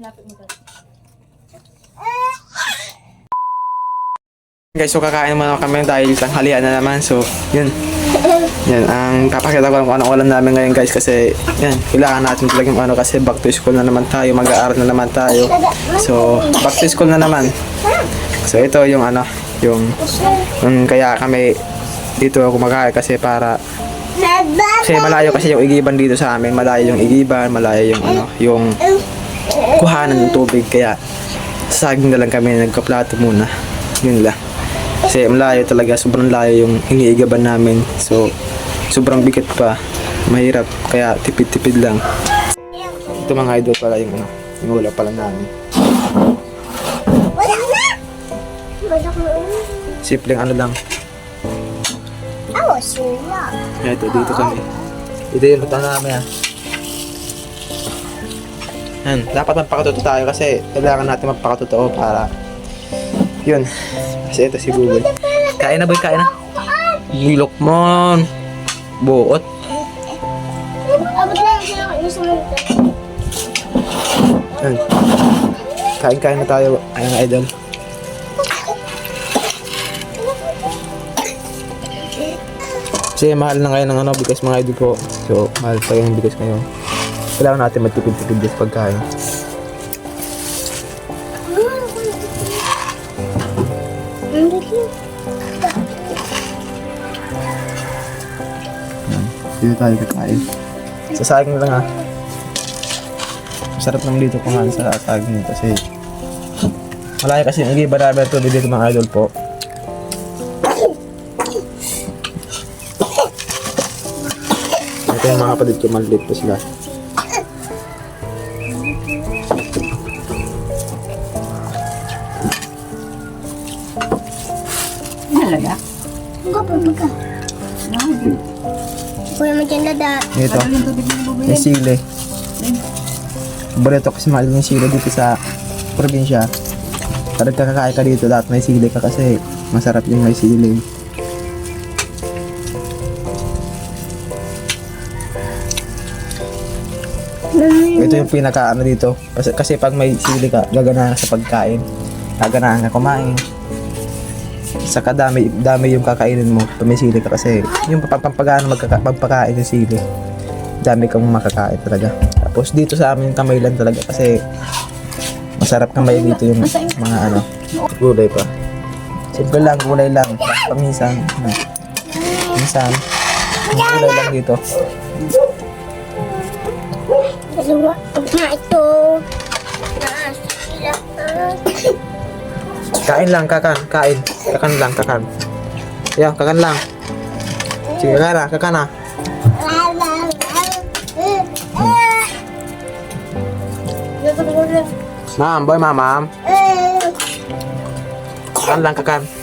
lapit mo tayo. Guys, so kakain muna kami dahil tanghalian na naman. So, yun. Yan, ang papakita ko lang kung anong ulam namin ngayon guys kasi yan, kailangan natin talagang ano kasi back to school na naman tayo, mag-aaral na naman tayo. So, back to school na naman. So, ito yung ano, yung, yung kaya kami dito kumakain kasi para kasi malayo kasi yung igiban dito sa amin, malayo yung igiban, malayo yung ano, yung kuhanan ng tubig kaya saging na lang kami nagkaplato muna. Yun lang. Kasi malayo talaga, sobrang layo yung iniigaban namin. So, sobrang bigat pa. Mahirap, kaya tipid-tipid lang. Ito mga idol pala yung ano, yung wala pala namin. Simpleng ano lang. Ako, sila. Ito, dito kami. Ito yung luto namin ah. Yan, dapat magpakatotoo tayo kasi kailangan natin magpakatotoo para yun. Kasi ito si Google. Kain na boy, kain na. Nilok mo. Buot. Yan. Kain-kain na tayo, ayang idol. Kasi mahal na ngayon ng ano, bigas mga idol ko. So, mahal pa yung bigas ngayon. Kailangan natin magtipid-tipid din pagkain. Dito tayo kakain. Sa saging lang ah. Masarap naman dito kumain sa saging kasi malaki kasi yung iba namin ito dito mga idol po. Ito yung mga kapatid ko, maliit pa sila. Ka. Kuya mo dyan dada. Ito, may sili. Paborito kasi mahal yung sili dito sa probinsya. Parang kakakain ka dito, lahat may sili ka kasi masarap yung may sili. Ito yung pinaka ano dito. Kasi pag may sili ka, gaganahan ka sa pagkain. Gaganahan ka kumain. Saka dami, dami yung kakainin mo pag may sili ka kasi yung pampagano magkaka, pagpakain yung sili. Dami kang makakain talaga. Tapos dito sa amin kamay lang talaga kasi masarap kamay dito yung mga ano, gulay pa. Simple lang, gulay lang. Paminsan, ano, minsan, gulay lang dito. Dalawa. Na. Kain lang, kakan, kain. Kakan lang, kakan. Yan, kakan lang. Sige, kakan na, kakan na. Ma'am, boy, ma'am, ma'am. Kakan lang, kakan.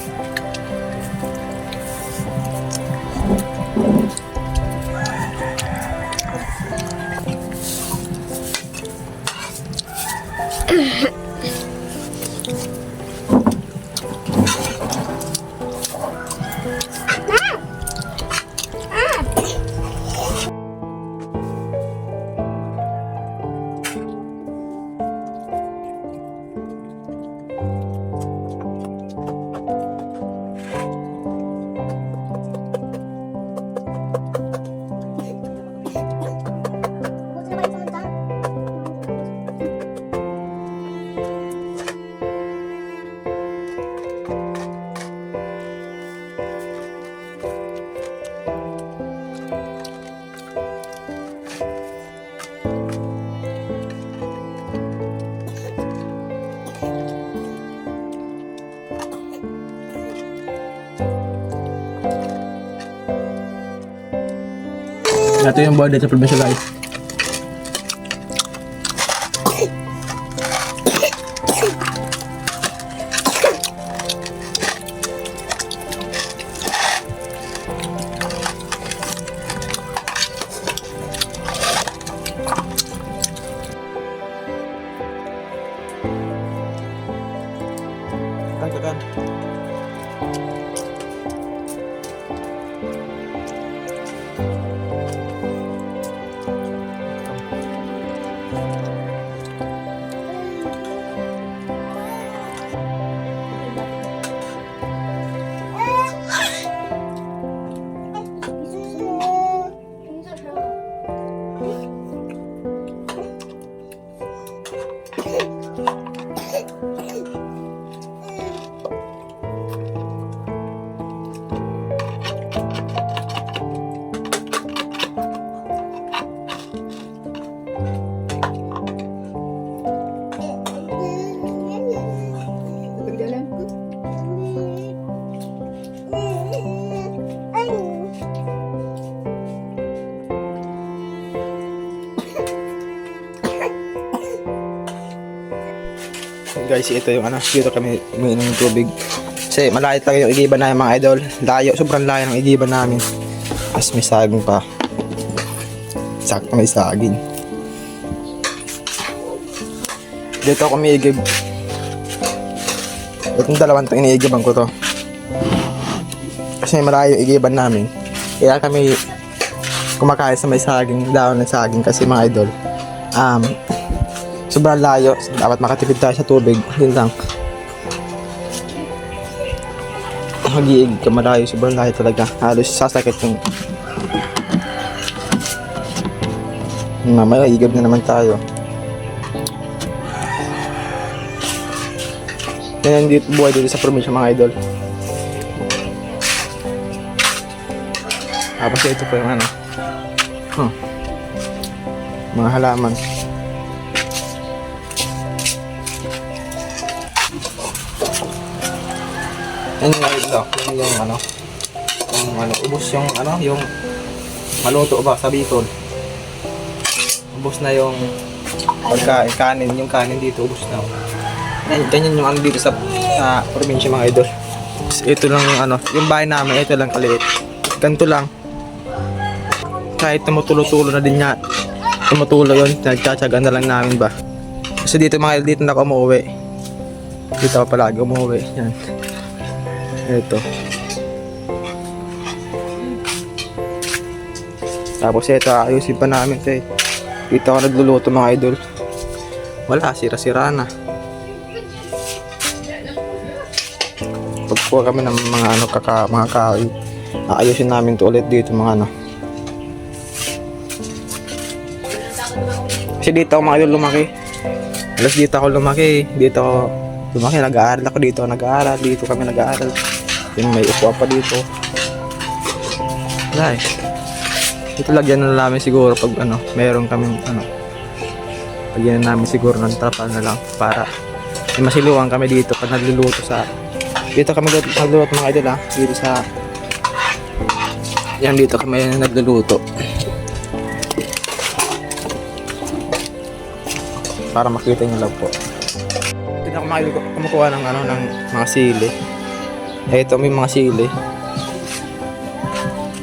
Ito yung border sa probinsya guys. Guys, ito yung ano, dito kami umiinom ng tubig. Kasi malayo talaga yung igiban namin mga idol. Layo, sobrang layo ng igiban namin. Tapos may saging pa. Sakto may saging. Dito ako umiigib. Itong dalawang to, iniigiban ko to. Kasi malayo yung igiban namin. Kaya kami kumakain sa may saging, daon ng saging kasi mga idol. Um, sobrang layo. Dapat makatipid tayo sa tubig. Yun lang. Mag-iig ka malayo. Sobrang layo talaga. Halos sasakit yung... Mamaya, igab na naman tayo. Yan dito buhay dito sa probinsya mga idol. Tapos ito po yung ano. Huh. Mga halaman. Yan yung ito. Yan yung ano. Yung ano. Ubus yung ano. Yung maluto ba sa Bicol. Ubus na yung pagkain. Kanin. Yung kanin dito. Ubus na. Yan, ganyan yung ano dito sa, sa probinsya mga idol. Ito lang yung ano. Yung bahay namin. Ito lang kaliit. Ganito lang. Kahit tumutulo-tulo na din niya. Tumutulo yun. Nagtsatsaga na lang namin ba. Kasi dito mga idol. Dito na ako umuwi. Dito ako palagi umuwi. Yan. Ito. Tapos ito, ayusin pa namin ito eh. Dito ako nagluluto mga idol. Wala, sira-sira na. Pagkuha kami ng mga ano, kaka, mga kahoy. Aayusin namin to ulit dito mga ano. Kasi dito ako mga idol lumaki. Alas dito ako lumaki. Dito ako lumaki. Nag-aaral ako dito. Nag-aaral. Dito kami nag-aaral. Yung may upuan pa dito. Wala eh. Ito lagyan na namin siguro pag ano, meron kaming ano. Lagyan na namin siguro ng trapal na lang para may masiluan kami dito pag nagluluto sa dito kami nagluluto mga idol ha dito sa yan dito kami nagluluto para makita nyo lang po ako mga idol kumukuha ng ano ng mga sili ito may mga sili.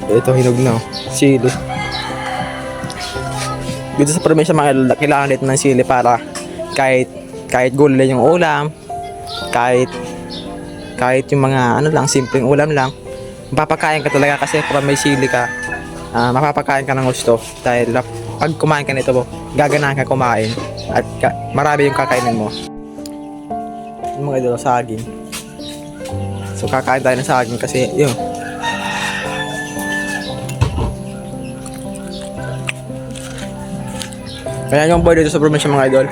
Ito hinog na oh. sili. Dito sa probinsya mga idol, kailangan dito ng sili para kahit kahit gulay yung ulam kahit kahit yung mga ano lang simpleng ulam lang mapapakain ka talaga kasi kung may sili ka ah, mapapakain ka ng gusto dahil pag kumain ka nito gaganahan ka kumain at ka, marami yung kakainin mo. Yung mga idol saging so kakain tayo ng saging kasi yun Kaya yung boy dito sa probinsya mga idol.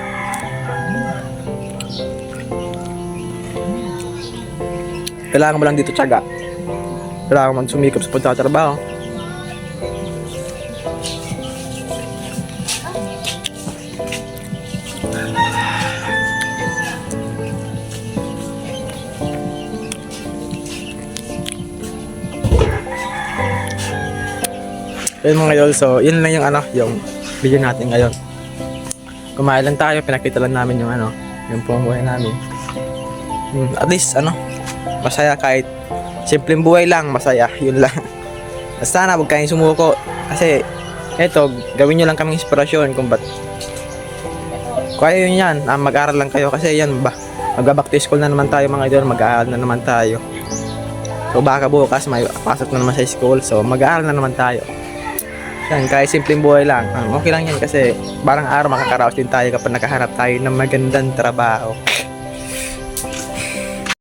Kailangan mo lang dito tiyaga. Kailangan mo sumikap sa pagtatrabaho. Ayun mga idol, so yun lang yung ano, yung video natin ngayon. Kumain lang tayo, pinakita lang namin yung ano, yung buong buhay namin. Hmm, at least ano, masaya kahit simpleng buhay lang, masaya, yun lang. Basta na, huwag kayong sumuko. Kasi, eto, gawin nyo lang kaming inspirasyon kung ba't kaya yun yan, ah, mag-aral lang kayo kasi yan ba, mag-back to school na naman tayo mga idol, mag-aaral na naman tayo. So baka bukas may pasok na naman sa school, so mag-aaral na naman tayo. Yan, kahit simpleng buhay lang. ah, okay lang yan kasi parang araw makakaraos din tayo kapag nakahanap tayo ng magandang trabaho.